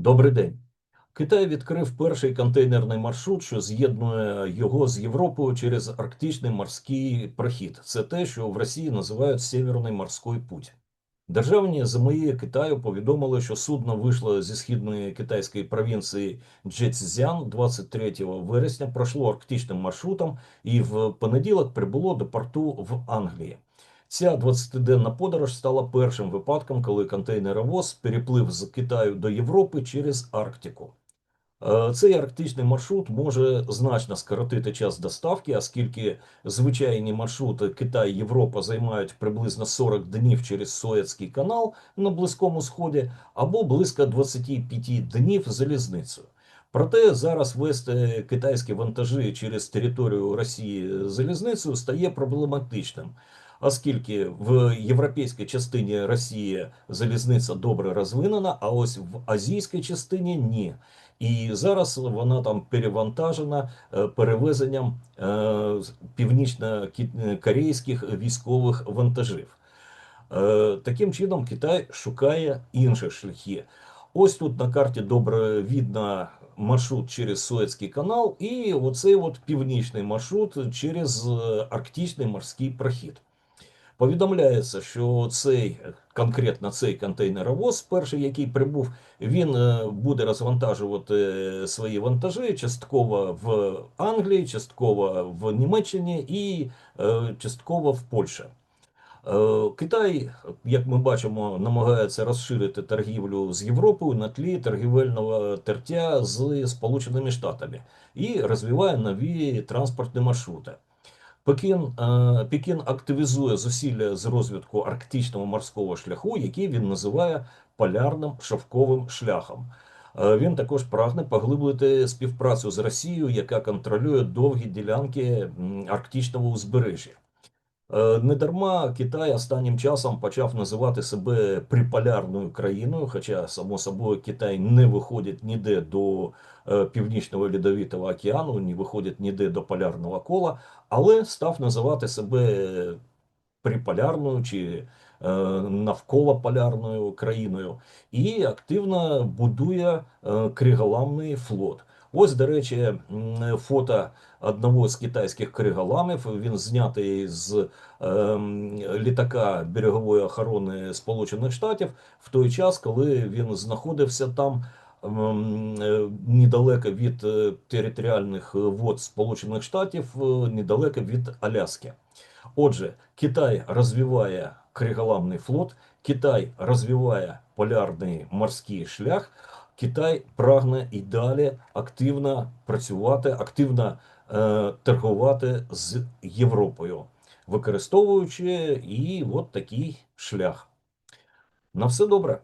Добрий день. Китай відкрив перший контейнерний маршрут, що з'єднує його з Європою через арктичний морський прохід. Це те, що в Росії називають Северний морський путь. Державні ЗМІ Китаю повідомили, що судно вийшло зі східної китайської провінції Джецзян 23 вересня, пройшло арктичним маршрутом і в понеділок прибуло до порту в Англії. Ця 20-денна подорож стала першим випадком, коли контейнеровоз переплив з Китаю до Європи через Арктику. Е, Цей арктичний маршрут може значно скоротити час доставки, оскільки звичайні маршрути Китай-Європа займають приблизно 40 днів через Суецький канал на Близькому Сході або близько 25 днів залізницею. Проте зараз вести китайські вантажі через територію Росії залізницею стає проблематичним, оскільки в європейській частині Росії залізниця добре розвинена, а ось в азійській частині ні. І зараз вона там перевантажена е, перевезенням е, північно-корейських військових вантажів. Е, Таким чином, Китай шукає інші шляхи. Ось тут на карті добре видно маршрут через Суецький канал і оцей от північний маршрут через Арктичний морський прохід. Повідомляється, що цей конкретно цей контейнеровоз, перший, який прибув, він е, буде розвантажувати е, свої вантажі частково в Англії, частково в Німеччині і е, частково в Польщі. Китай, як ми бачимо, намагається розширити торгівлю з Європою на тлі торгівельного тертя з Сполученими Штатами і розвиває нові транспортні маршрути. Пекін, е, Пекін активізує зусилля з розвитку арктичного морського шляху, який він називає полярним шовковим шляхом. Е, Він також прагне поглибити співпрацю з Росією, яка контролює довгі ділянки арктичного узбережжя. Е, Недарма Китай останнім часом почав називати себе приполярною країною, хоча, само собою, Китай не виходить ніде до е, Північного Льодовитого океану, не виходить ніде до полярного кола, але став називати себе приполярною чи е, навколополярною країною і активно будує криголамний флот. Ось, до речі, фото одного з китайських криголамів. Він знятий з ем, літака берегової охорони Сполучених Штатів в той час, коли він знаходився там ем, е, недалеко від е, територіальних вод Сполучених Штатів, е, недалеко від Аляски. Отже, Китай розвиває криголамний флот, Китай розвиває полярний морський шлях. Китай прагне і далі активно працювати, активно е, торгувати з Європою, використовуючи і от такий шлях. На все добре.